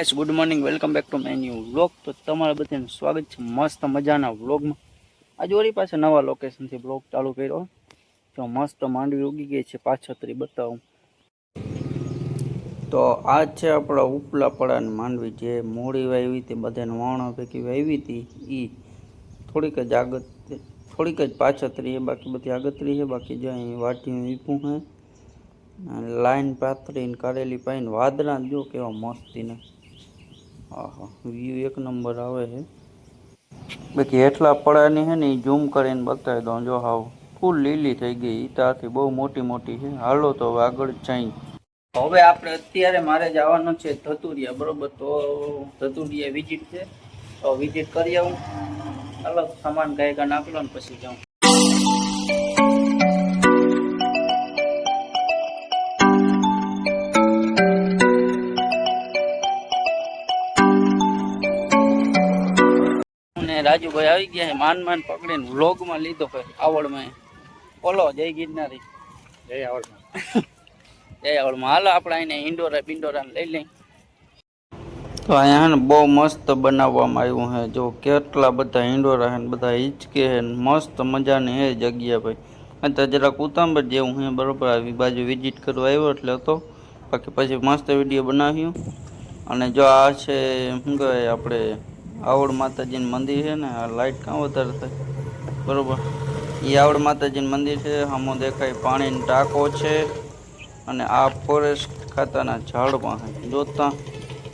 Guys good morning welcome back to my new vlog તો તમારા બધાનું સ્વાગત છે મસ્ત મજાના વ્લોગમાં આજે ઓરી પાસે નવા લોકેશનથી વ્લોગ ચાલુ કર્યો. તો મસ્ત માંડવી ઉગી ગઈ છે પાછતરી, બતાવું. તો આ છે આપણા ઉપલા પડાની માંડવી જે મોડી વાવી હતી, બધાને વાણો પૈકી વાવી હતી એ થોડીક જ આગત, થોડીક જ પાછતરી છે, બાકી બધી આગતરી છે, બાકી જો અહીં વાટીનું વીપું છે લાઈન પાથરીને કાઢેલી પાઈને વાદળા જો કેવા મસ્તીને. આહા વ્યૂ એક નંબર આવે છે બાકી એટલા પડાની છે ને એ ઝૂમ કરીને બતાવી દઉં જો હાવ ફૂલ લીલી થઈ ગઈ ઈટાથી બહુ મોટી મોટી છે. હાલો તો હવે આગળ જઈ. હવે આપણે અત્યારે મારે જવાનું છે ધતુરિયા બરોબર? તો ધતુરિયા વિઝિટ છે. તો વિઝિટ કરી આવું. ચાલો સામાન ગાયકા નાખલો ને પછી જાઉં. ને રાજુભાઈ આવી ગયા છે માન માન પકડીને વ્લોગમાં લીધો આવડમાં બોલો જય ગિરનારી. જય આવડમાં જય આવડમાં હાલો આપણે અહીંયા ઇન્ડોરા બિન્ડોરા લઈ લઈ તો અહીંયા ને બહુ મસ્ત બનાવવામાં આવ્યું છે જો કેટલા બધા ઇન્ડોરા છે બધા હિચકે છે મસ્ત મજાની હે જગ્યા ભાઈ. અત્યારે જરાક ઉતાંબર જેવું હું બરોબર? આવી બાજુ વિઝિટ કરવા આવ્યો એટલે હતો બાકી પછી મસ્ત વીડિયો બનાવ્યું. અને જો આ છે શું કહેવાય આપણે આવડ માતાજીનું મંદિર છે ને, આ લાઇટ કાં વધારે થાય? બરોબર. એ આવડ માતાજીનું મંદિર છે સામો દેખાય પાણીનો ટાંકો છે અને આ ફોરેસ્ટ ખાતાના ઝાડમાં પાસે જોતા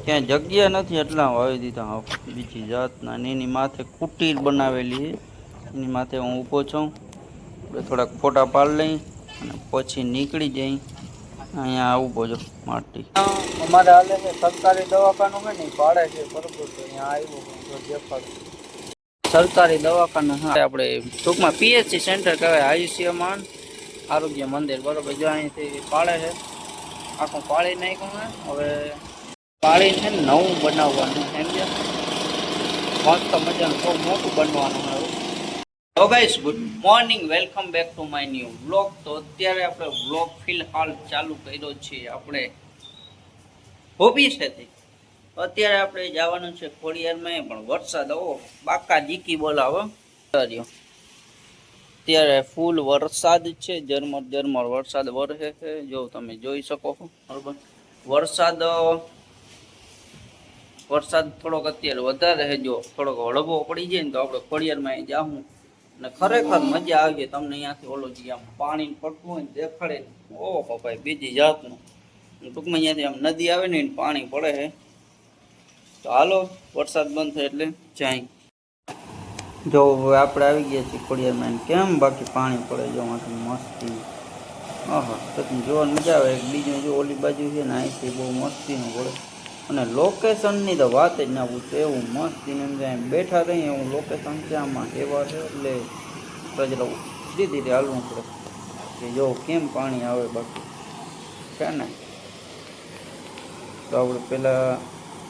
ક્યાં જગ્યા નથી એટલા વાવી દીધા. બીજી જાતના એની માથે કુટીર બનાવેલી છે. એની માથે હું ઊભો છું. થોડાક ફોટા પાડી લઈ અને પછી નીકળી જઈ. અહીંયા આવું બોજો માટી અમારે હાલે છે સરકારી દવાખાનું હોય ને ઈ ભાડે છે બરોબર તો અહીંયા આવ્યો તો દેખાડું. સરકારી દવાખાનું, હા. આપણે ટૂંકમાં પીએચસી સેન્ટર કહેવાય આયુષ્યમાન આરોગ્ય મંદિર, બરોબર. જો અહીંથી પાળે છે, આખું પાળી નાખ્યું છે. હવે પાળીને છે ને નવું બનાવવાનું સમજ્યા મસ્ત મજાનું, બહુ મોટું બનવાનું guys good morning welcome back to my new vlog તો અત્યારે આપણે વ્લોગ ફિલહાલ ચાલુ કર્યો છે આપણે. હોબી સાથે અત્યારે આપણે જવાનું છે ખોડિયારમાં પણ વરસાદ આવો બાકા જીકી બોલાવો. અત્યારે ફૂલ વરસાદ છે, ઝરમર ઝરમર વરસાદ વરસે છે, જો તમે જોઈ શકો છો, બરોબર. વરસાદ વરસાદ થોડોક અત્યારે વધારે જો થોડોક હળવો પડી જાય ને તો આપણે ખોડિયારમાં જાઉં અને ખરેખર મજા આવી ગઈ તમને અહીંયાથી ઓલો જે આમ પાણી પડતું હોય ને દેખાડે ઓ ઓહો ભાઈ, બીજી જાતનું. ટૂંકમાં અહીંયાથી આમ નદી આવે ને પાણી પડે હે તો હાલો, વરસાદ બંધ થાય એટલે જાય. જો આપણે આવી ગયા છીએ ખોડિયારમાં ને કેમ બાકી પાણી પડે જો માંથી મસ્તી. આહા તો જોવાની મજા આવે. એક બીજું જો ઓલી બાજુ છે ને, અહીંથી બહુ મસ્તીનું પડે. અને લોકેશનની તો વાત જ ના પૂછો, એવું મસ્ત એમ બેઠા રહીએ એવું લોકેશન છે આમાં, એવા છે એટલે રજરા ધીરે ધીરે હાલવું પડે. કે જો કેમ પાણી આવે બાકી? છે ને? તો આપણે પહેલાં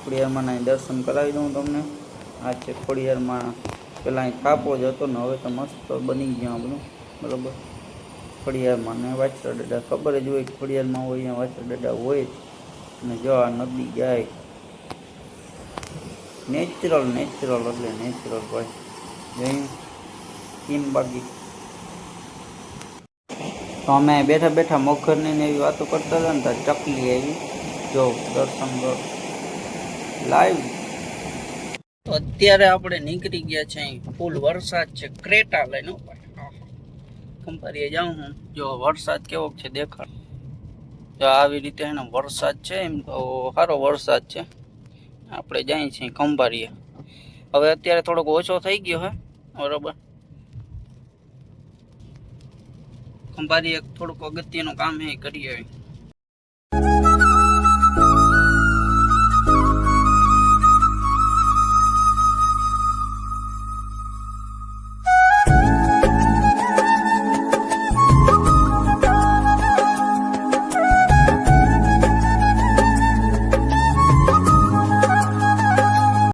ખોડિયારમાં દર્શન કરાવી દઉં તમને. આ છે ખોડિયારમાં પહેલાં અહીં થાપો જ હતો ને, હવે તો મસ્ત બની ગયું બધું બરાબર? ખોડિયારમાં ને વાછરા ડેડા ખબર જ હોય ખોડિયારમાં હોય, અહીંયા વાછરા દાદા હોય જ. અને જો આ નદી જાય. નેચરલ નેચરલ એટલે નેચરલ ભાઈ જઈ. બાકી. તો અમે બેઠા બેઠા મગરની ને એવી વાતો કરતા હતા ને તો ચકલી આવી. જો, દર્શન કરો. લાઈવ તો અત્યારે આપણે નીકળી ગયા છે ફૂલ વરસાદ છે. ક્રેટા લઈને કંપારીએ જાઉં હું. જો, વરસાદ કેવો છે, દેખાડ. આવી રીતે એનો વરસાદ છે એમ તો સારો વરસાદ છે. આપણે જઈએ છીએ ખંભારીએ. હવે અત્યારે થોડોક ઓછો થઈ ગયો હે, બરોબર. ખંભારી એક થોડુંક અગત્યનું કામ એ કરી આવી